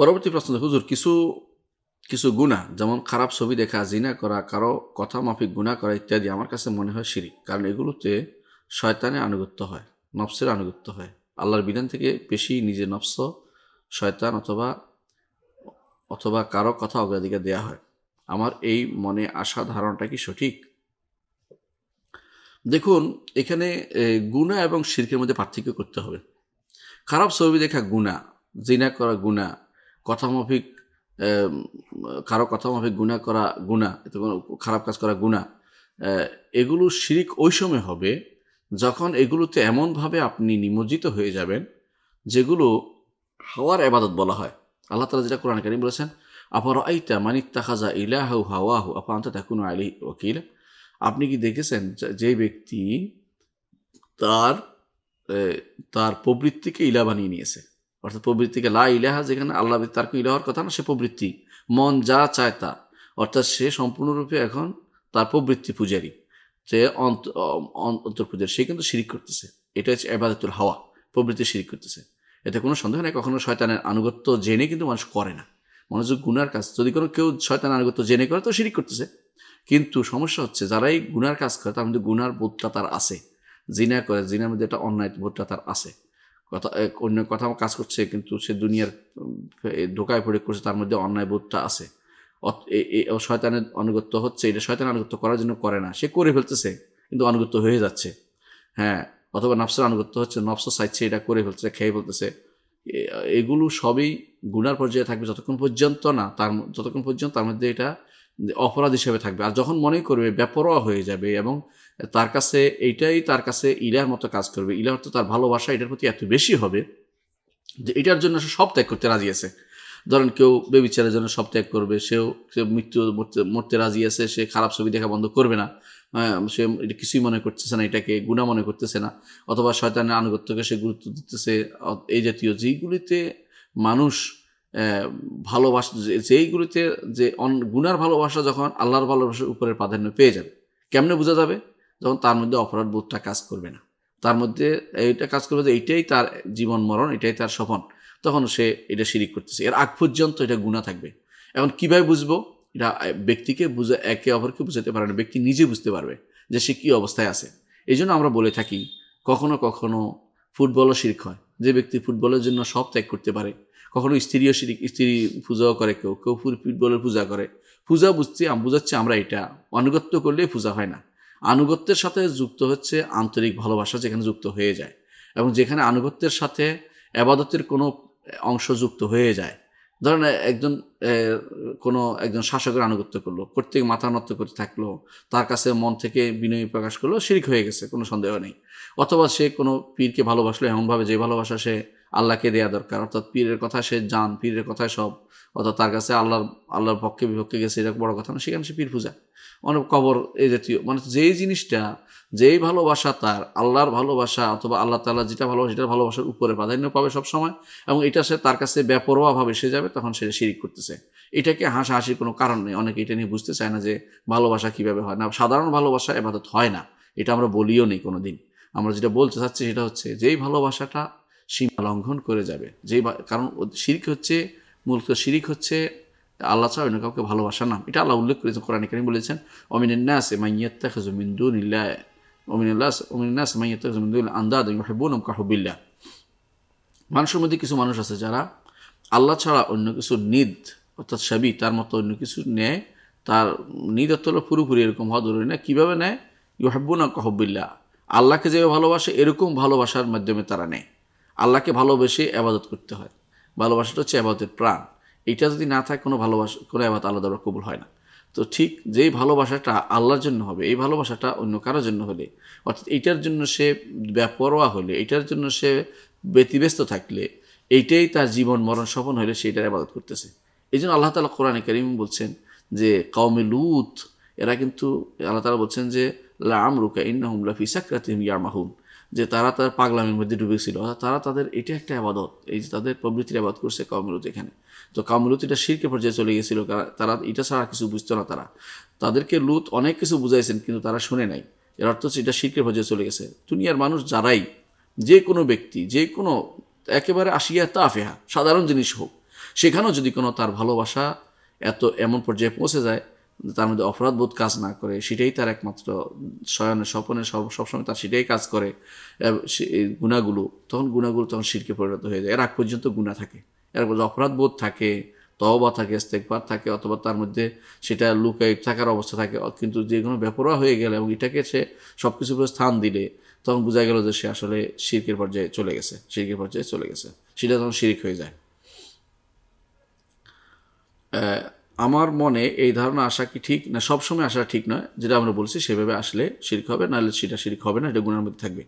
পরবর্তী প্রশ্ন, হুজুর, কিছু কিছু গুণা যেমন খারাপ ছবি দেখা, জিনা করা, কারও কথা মাফিক গুণা করা ইত্যাদি আমার কাছে মনে হয় শিরিক। কারণ এগুলোতে শয়তানের আনুগত্য হয়, নফসের আনুগত্য হয়। আল্লাহর বিধান থেকে বেশি নিজের নফস, শয়তান অথবা অথবা কারও কথা অগ্রাধিকার দেয়া হয়। আমার এই মনে আসা ধারণাটা কি সঠিক? দেখুন, এখানে গুণা এবং শিরকের মধ্যে পার্থক্য করতে হবে। খারাপ ছবি দেখা গুণা জিনা করা গুণা কথামাফিক কারও কথামাফিক গুণা করা গুণা খারাপ কাজ করা গুণা এগুলো শিরিক ওই সময় হবে যখন এগুলোতে এমনভাবে আপনি নিমজ্জিত হয়ে যাবেন যেগুলো হাওয়ার এবাদত বলা হয়। আল্লাহ তালা যেটা কোরআন কারিম বলেছেন আপার আইতা মানিক তাকাজা ইলাহু হাওয়াহু? আপা আন্ত তাকুন আলী ওকিল আপনি কি দেখেছেন যে ব্যক্তি তার তার প্রবৃত্তিকে ইলা বানিয়ে নিয়েছে? অর্থাৎ প্রবৃত্তিকে লা ইলাহা যেখানে আল্লাহ ব্যতীত তার কোনো ইলাহার কথা না, সে প্রবৃত্তি। মন যা চায় তা। অর্থাৎ সে সম্পূর্ণরূপে এখন তার প্রবৃত্তি পূজারী। যে অন্তর পূজারী। সে কিন্তু শিরিক করতেছে। এটা হচ্ছে এবাদতুল হাওয়া। প্রবৃত্তি শিরিক করতেছে। এতে কোনো সন্দেহ নেই, কখনো শয়তানের আনুগত্য জেনে কিন্তু মানুষ করে না। মনোযোগ গুনার কাজ। যদি কোনো কেউ শয়তানের আনুগত্য জেনে করে, তো শিরিক করতেছে। কিন্তু সমস্যা হচ্ছে, যারাই গুনার কাজ করে, তার মধ্যে গুনার বোধটা তার আছে। জিনা করে, জিনার মধ্যে একটা অন্যায় বোধটা তার আছে। কথা অন্য কথা কাজ করছে, কিন্তু সে দুনিয়ার ঢোকায় পড়ে করছে, তার মধ্যে অন্যায় বোধটা আছে। শয়তানের অনুগত্য হচ্ছে, এটা শয়তান অনুগত্য করার জন্য করে না। সে করে ফেলতেছে, কিন্তু অনুগত্য হয়ে যাচ্ছে। হ্যাঁ অথবা নফসের আনুগত্য হচ্ছে, নফস চাইছে, এটা করে ফেলতেছে, খেয়ে ফেলতেছে। এগুলো সবই গুনার পর্যায়ে থাকবে যতক্ষণ পর্যন্ত না, তার যতক্ষণ পর্যন্ত তার মধ্যে এটা অপরাধ হিসেবে থাকবে। আর যখন মনে করবে বেপরোয়া হয়ে যাবে এবং তার কাছে এইটাই তার কাছে ইলার মতো কাজ করবে। ইলার তো তার ভালোবাসা এটার প্রতি এত বেশি হবে যে এটার জন্য সে সব ত্যাগ করতে রাজি আছে। ধরেন কেউ বেবিচারের জন্য সব ত্যাগ করবে সেও সে মৃত্যু মরতে- রাজি আছে সে খারাপ ছবি দেখা বন্ধ করবে না। হ্যাঁ, সে এটা কিছুই মনে করতেছে না এটাকে গুণা মনে করতেছে না। অথবা শয়তানের আনুগত্যকে সে গুরুত্ব দিতেছে এই জাতীয় যেইগুলিতে মানুষ ভালোবাসা যেইগুলিতে যে, অন- গুনার ভালোবাসা যখন আল্লাহর ভালোবাসার উপরে প্রাধান্য পেয়ে যাবে, কেমনে বোঝা যাবে? যখন তার মধ্যে অপরাধ বোধটা কাজ করবে না। তার মধ্যে এইটা কাজ করবে যে, এইটাই তার জীবন মরণ, এটাই তার স্বপন। তখন সে এটা শিরিক করতেছে। এর আগ পর্যন্ত এটা গুণা থাকবে। এখন কীভাবে বুঝব? এটা ব্যক্তিকে বুঝে, একে অপরকে বুঝাতে পারে না, ব্যক্তি নিজে বুঝতে পারবে যে সে কী অবস্থায় আছে। এই আমরা বলে থাকি, কখনো কখনো ফুটবলও শিরিক হয়। যে ব্যক্তি ফুটবলের জন্য সব ত্যাগ করতে পারে। কখনো স্ত্রীও শিরিক স্ত্রী পূজাও করে কেউ কেউ ফুটবলের পূজা করে। পূজা বুঝছি বুঝাচ্ছি আমরা এটা। আনুগত্য করলে পূজা হয় না। আনুগত্যের সাথে যুক্ত হচ্ছে আন্তরিক ভালোবাসা যেখানে যুক্ত হয়ে যায়। এবং যেখানে আনুগত্যের সাথে আবাদতের কোনো অংশ যুক্ত হয়ে যায়। ধরেন, একজন কোনো একজন শাসকের আনুগত্য করল, প্রত্যেক মাথা নত করে থাকল, তার কাছে মন থেকে বিনয় প্রকাশ করল, শিরিক হয়ে গেছে, কোনো সন্দেহ নেই। অথবা সে কোনো পীরকে ভালোবাসলো, এমনভাবে যে ভালোবাসা সে আল্লাহকে দেয়া দরকার। অর্থাৎ পীরের কথা সে জান, পীরের কথায় সব। অর্থাৎ তার কাছে আল্লাহর আল্লাহর পক্ষে বিপক্ষে গেছে, এটা বড় কথা না, সেখানে সে পীর পূজা অনেক কবর এই জাতীয় মানে যেই জিনিসটা, যেই ভালোবাসা তার, আল্লাহর ভালোবাসা অথবা আল্লাহ তাল্লাহ যেটা ভালোবাসা সেটার ভালোবাসার উপরে প্রাধান্য পাবে সবসময় এবং এটা সে তার কাছে বেপরোয়াভাবে সে যাবে, তখন সে শিরিক করতেছে। এটাকে হাসাহাসির কোনো কারণ নেই, অনেকে এটা নিয়ে বুঝতে চায় না যে ভালোবাসা কীভাবে হয়। না, সাধারণ ভালোবাসা এবাদত হয় না, এটা আমরা বলিও নেই কোনো দিন আমরা যেটা বলতে চাচ্ছি সেটা হচ্ছে, যেই ভালোবাসাটা সীমা লঙ্ঘন করে যাবে। ভা- কারণ শিরিক হচ্ছে, মূলত শিরিক হচ্ছে আল্লাহ ছাড়া অন্য কাউকে ভালোবাসা নাম। এটা আল্লাহ উল্লেখ করেছেন, কোরআন কারিম বলেছেন অমিনাস মাইয়াত্তাখাযু মিন দুনিল্লাহ অমিনাল্লাস অমিনাস মিন কাহুবিল্লাহ মানুষের মধ্যে কিছু মানুষ আছে যারা আল্লাহ ছাড়া অন্য কিছু নিদ, অর্থাৎ সাবি, তার মতো অন্য কিছু নেয়, তার নিদ অর্থ হলো পুরোপুরি এরকম হওয়া জরুরি না। কীভাবে নেয়? ইউহাব্বুনা কাহবিল্লা আল্লাহকে যেভাবে ভালোবাসে, এরকম ভালোবাসার মাধ্যমে তারা নেয়। আল্লাহকে ভালোবেসে আবাদত করতে হয়। ভালোবাসাটা হচ্ছে আবাদতের প্রাণ। এটা যদি না থাকে, কোনো ভালোবাসা, কোনো আবাদ আলাদা কবুল হয় না। তো ঠিক যেই ভালোবাসাটা আল্লাহর জন্য হবে, এই ভালোবাসাটা অন্য কারোর জন্য হলে, অর্থাৎ এইটার জন্য সে ব্যাপরোয়া হলে, এটার জন্য সে ব্যতিব্যস্ত থাকলে, এইটাই তার জীবন, মরণ, স্বপন হলে সেইটার আবাদত করতেছে। এই জন্য আল্লাহ তালা কোরআনে করিম বলছেন যে, কওমে লুত এরা কিন্তু আল্লাহ তালা বলছেন যে, লা আমরুকা ইন্নাহুম লাফি সাকরাতিহিম ইয়ামাহুন যে তারা তার পাগলামের মধ্যে ডুবেছিল। তারা তাদের এটা একটা আবাদত, এই যে তাদের প্রবৃত্তির আবাদ করছে কমরুত এখানে। তো কমরুত এটা শিরকে পর্যায়ে চলে গেছিল তারা এটা ছাড়া কিছু বুঝতো না তারা। তাদেরকে লুত অনেক কিছু বুঝাইছেন, কিন্তু তারা শুনে নাই। এর অর্থ হচ্ছে এটা শিরকের পর্যায়ে চলে গেছে। দুনিয়ার মানুষ যারাই, যে কোনো ব্যক্তি, যে কোনো একেবারে আসিয়া তাফেহা, সাধারণ জিনিস হোক, সেখানেও যদি কোনো তার ভালোবাসা এত এমন পর্যায়ে পৌঁছে যায় তার মধ্যে অপরাধবোধ কাজ না করে, সেটাই তার একমাত্র শয়নে স্বপনে সব- সবসময় তার সেটাই কাজ করে গুণাগুলো। তখন গুণাগুলো তখন শিরকে পরিণত হয়ে যায়। এর আগ পর্যন্ত গুণা থাকে। এরপর অপরাধ বোধ থাকে, তওবা থাকে ইস্তেকবার থাকে, অথবা তার মধ্যে সেটা লুকাই থাকার অবস্থা থাকে। কিন্তু যে কোনো বেপরোয়া হয়ে গেলে এবং এটাকে সে সব কিছুর স্থান দিলে, তখন বোঝা গেল যে সে আসলে শিরকের পর্যায়ে চলে গেছে, শিরকের পর্যায়ে চলে গেছে। সেটা তখন শিরিক হয়ে যায়। আমার মনে এই ধারণা আসা কি ঠিক? না, সবসময় আসা ঠিক নয়। যেটা আমরা বলছি, সেভাবে আসলে শিরিক হবে, নাহলে সেটা শিরিক হবে না, এটা গুণের মধ্যে থাকবে।